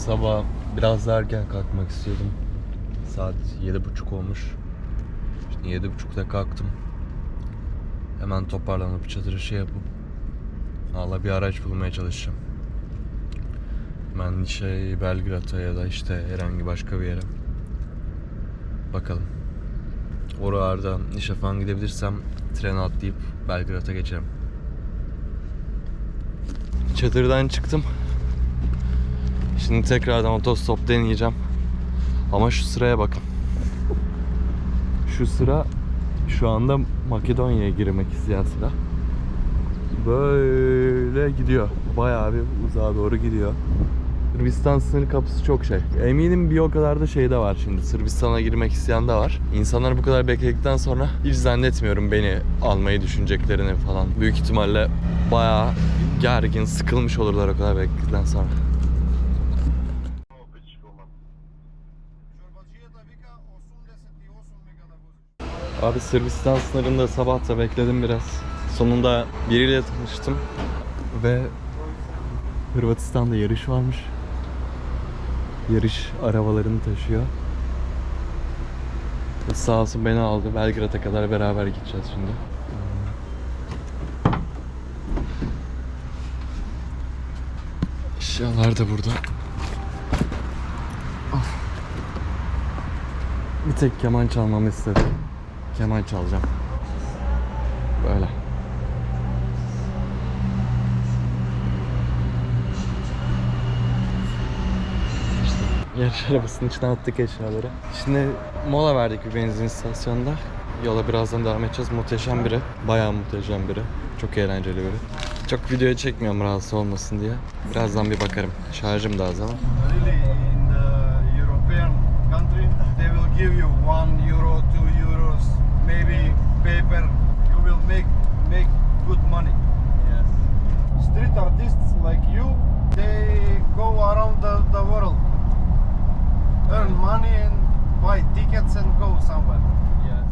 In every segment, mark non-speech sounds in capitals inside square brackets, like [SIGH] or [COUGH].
Sabah biraz daha erken kalkmak istiyordum. Saat yedi buçuk olmuş. Şimdi yedi buçukta kalktım. Hemen toparlanıp çadırı şey yapıp Valla bir araç bulmaya çalışacağım. Ben şey Belgrad'a ya da işte herhangi başka bir yere. Bakalım. Oralarda işe falan gidebilirsem tren atlayıp Belgrad'a geçerim. Çadırdan çıktım. Şimdi tekrardan otostop deneyeceğim. Ama şu sıraya bakın. Şu sıra şu anda Makedonya'ya girmek isteyen sıra. Böyle gidiyor. Bayağı bir uzağa doğru gidiyor. Sırbistan sınır kapısı çok şey. Eminim bir o kadar da şey de var şimdi. Sırbistan'a girmek isteyen de var. İnsanlar bu kadar bekledikten sonra hiç zannetmiyorum beni almayı düşüneceklerini falan. Büyük ihtimalle bayağı gergin, sıkılmış olurlar o kadar bekledikten sonra. Abi Sırbistan sınırında sabah da bekledim biraz. Sonunda biriyle tanıştım. Ve Hırvatistan'da yarış varmış. Yarış arabalarını taşıyor. Ve Sağ olsun beni aldı. Belgrad'a kadar beraber gideceğiz şimdi. Eşyalar da burada. Ah. Bir tek keman çalmamı istedi. Keman çalacağım. Böyle. İşte yarış [LAUGHS] arabasının içine attık eşyaları. Şimdi mola verdik bir benzin istasyonunda. Yola birazdan devam edeceğiz. Muhteşem biri. Bayağı muhteşem biri. Çok eğlenceli biri. Çok videoya çekmiyorum rahatsız olmasın diye. Birazdan bir bakarım. Şarjım da az ama. Really, in the European country, they will give you one euro, two euros, maybe paper. You will make make good money. Yes. Street artists like you, they go around the, the world, earn money and buy tickets and go somewhere. Yes.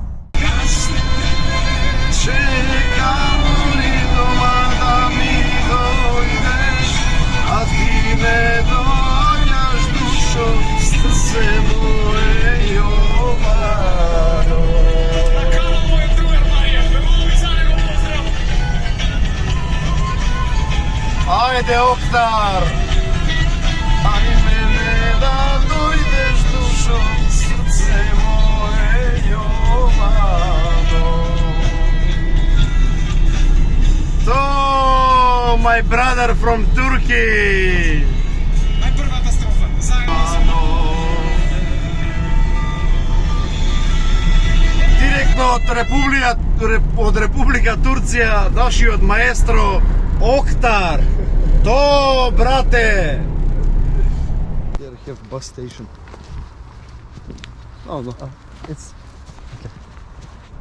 дојде Обстар! Ај мене да дојдеш душо, срце мое јовано. То, my brother from Turkey! Од Република, од Република Турција, нашиот маестро Октар. To, brate! Here have bus station. Oh no, it's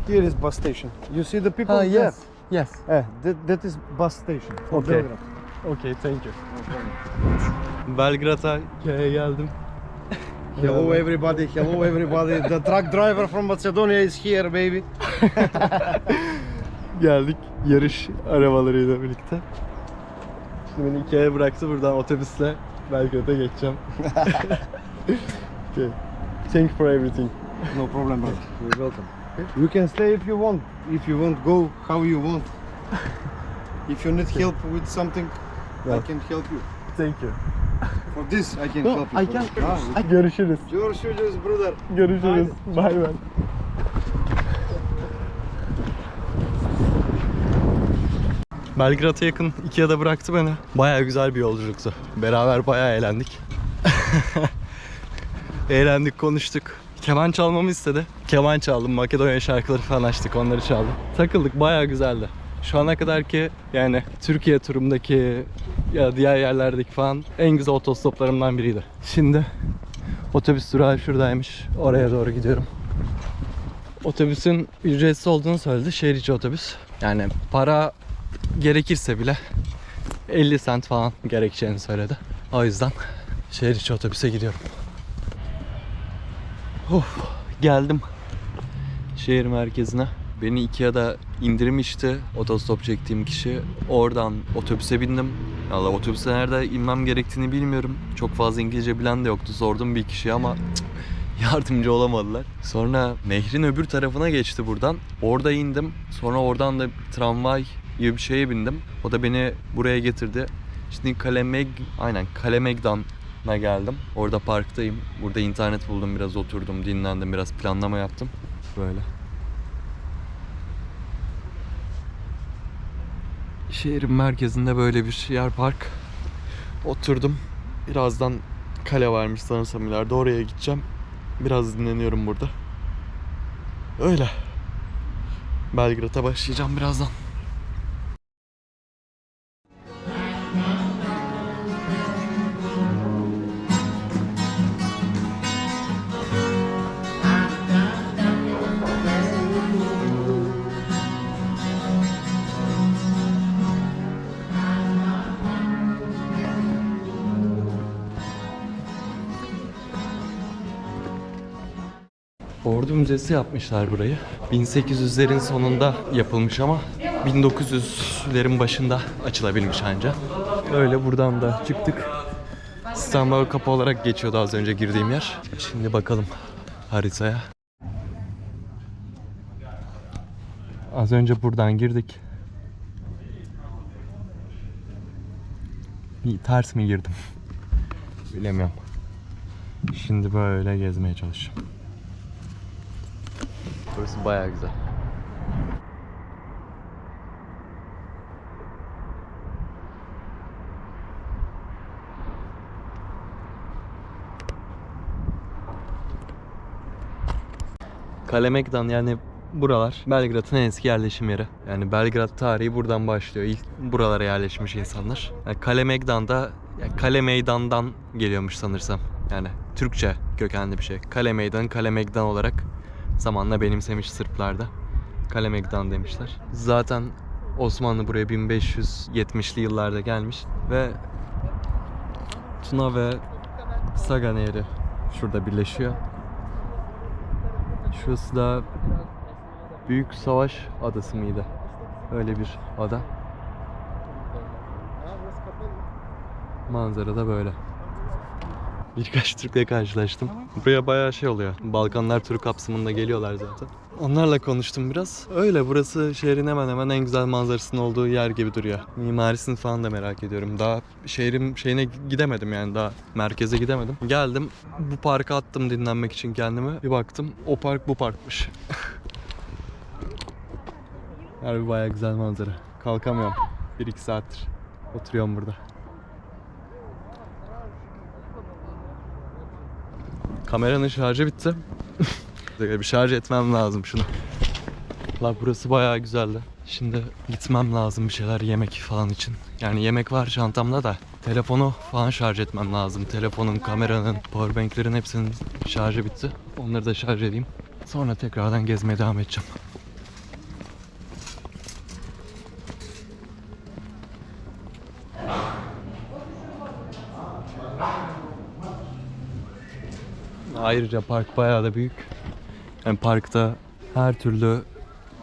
Here is bus station. You see the people there? Yes. Eh, that, that is bus station Okay. Belgrade. Okay, thank you. Belgrad'a geldim. [LAUGHS] Hello everybody, hello everybody. The truck driver from Macedonia is here, baby. [LAUGHS] Geldik yarış arabalarıyla birlikte. Şimdi beni Ikea'ya bıraktı. Buradan otobüsle Belgrad'a geçeceğim. [LAUGHS] [LAUGHS] okay. Thank you for everything. No problem, brother. You're welcome. You can stay if you want. If you want, go how you want. [LAUGHS] If you need help with something, I Yeah. can help you. Thank you. For this, I can No, help you. I can. Ah, Görüşürüz. shoes, brother. Görüşürüz. Bay bay. Belgrad'a yakın Ikea'da bıraktı beni. Baya güzel bir yolculuktu. Beraber baya eğlendik. [LAUGHS] eğlendik, konuştuk. Keman çalmamı istedi. Keman çaldım, Makedonya şarkıları falan açtık, onları çaldım. Takıldık, baya güzeldi. Şu ana kadar ki yani Türkiye turumdaki ya diğer yerlerdeki falan en güzel otostoplarımdan biriydi. Şimdi Otobüs durağı şuradaymış. Oraya doğru gidiyorum. Otobüsün ücretsiz olduğunu söyledi. Şehir içi otobüs. Yani para gerekirse bile 50 sent falan gerekeceğini söyledi. O yüzden şehir içi otobüse gidiyorum. Of, geldim şehir merkezine. Beni Ikea'da indirmişti otostop çektiğim kişi. Oradan otobüse bindim. Valla otobüse nerede inmem gerektiğini bilmiyorum. Çok fazla İngilizce bilen de yoktu. Sordum bir kişiye ama yardımcı olamadılar. Sonra nehrin öbür tarafına geçti buradan. Orada indim. Sonra oradan da tramvay gibi bir şeye bindim. O da beni buraya getirdi. Şimdi Kalemeg, aynen Kalemegdan'a geldim. Orada parktayım. Burada internet buldum. Biraz oturdum, dinlendim. Biraz planlama yaptım. Böyle. Şehrin merkezinde böyle bir yer park. Oturdum. Birazdan kale varmış sanırsam ileride oraya gideceğim. Biraz dinleniyorum burada. Öyle. Belgrad'a başlayacağım birazdan. Ordu Müzesi yapmışlar burayı. 1800'lerin sonunda yapılmış ama 1900'lerin başında açılabilmiş anca. Öyle buradan da çıktık. İstanbul Kapı olarak geçiyordu az önce girdiğim yer. Şimdi bakalım haritaya. Az önce buradan girdik. Bir ters mi girdim? Bilemiyorum. Şimdi böyle gezmeye çalışacağım. Burası bayağı güzel. Kalemegdan yani buralar Belgrad'ın en eski yerleşim yeri. Yani Belgrad tarihi buradan başlıyor. İlk buralara yerleşmiş insanlar. Yani Kalemegdan'da yani Kale Meydan'dan geliyormuş sanırsam. Yani Türkçe kökenli bir şey. Kale Meydan, Kale Megdan olarak zamanla benimsemiş Sırplar da. Kale Megdan demişler. Zaten Osmanlı buraya 1570'li yıllarda gelmiş ve Tuna ve Saga Nehri şurada birleşiyor. Şurası da Büyük Savaş Adası mıydı? Öyle bir ada. Manzara da böyle. Birkaç Türk'le karşılaştım. Buraya bayağı şey oluyor. Balkanlar turu kapsamında geliyorlar zaten. Onlarla konuştum biraz. Öyle burası şehrin hemen hemen en güzel manzarasının olduğu yer gibi duruyor. Mimarisini falan da merak ediyorum. Daha şehrin şeyine gidemedim yani daha merkeze gidemedim. Geldim bu parka attım dinlenmek için kendimi. Bir baktım o park bu parkmış. [LAUGHS] Harbi bayağı güzel manzara. Kalkamıyorum. 1-2 saattir oturuyorum burada. Kameranın şarjı bitti. [LAUGHS] bir şarj etmem lazım şunu. La burası bayağı güzeldi. Şimdi gitmem lazım bir şeyler yemek falan için. Yani yemek var çantamda da telefonu falan şarj etmem lazım. Telefonun, kameranın, powerbanklerin hepsinin şarjı bitti. Onları da şarj edeyim. Sonra tekrardan gezmeye devam edeceğim. Ayrıca park bayağı da büyük. Yani parkta her türlü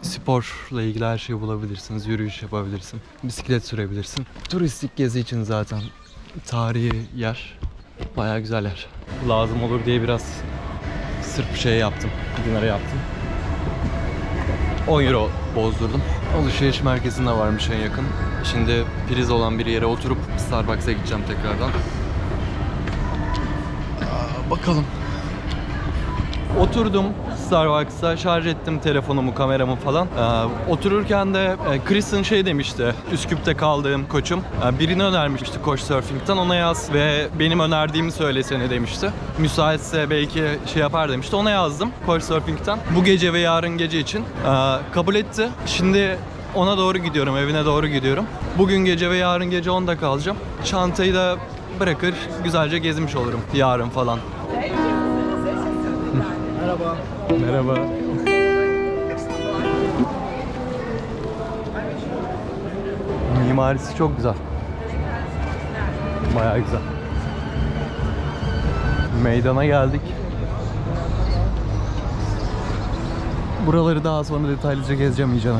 sporla ilgili her şeyi bulabilirsiniz. Yürüyüş yapabilirsin. Bisiklet sürebilirsin. Turistik gezi için zaten tarihi yer. Bayağı güzel yer. Lazım olur diye biraz Sırp şey yaptım. Dinara yaptım. 10 euro bozdurdum. Alışveriş merkezinde varmış en yakın. Şimdi priz olan bir yere oturup Starbucks'a gideceğim tekrardan. Aa, bakalım. Oturdum Starbucks'a şarj ettim telefonumu, kameramı falan. Ee, otururken de e, Kristen şey demişti. Üsküp'te kaldığım koçum. e, birini önermişti Couchsurfing'den ona yaz ve benim önerdiğimi söylesene demişti. Müsaitse belki şey yapar demişti. Ona yazdım Couchsurfing'den. Bu gece ve yarın gece için. Ee, kabul etti. Şimdi ona doğru gidiyorum, evine doğru gidiyorum. Bugün gece ve yarın gece onda kalacağım. Çantayı da bırakır, güzelce gezmiş olurum yarın falan. Merhaba. Merhaba. Mimarisi çok güzel. Bayağı güzel. Meydana geldik. Buraları daha sonra detaylıca gezeceğim iyicene.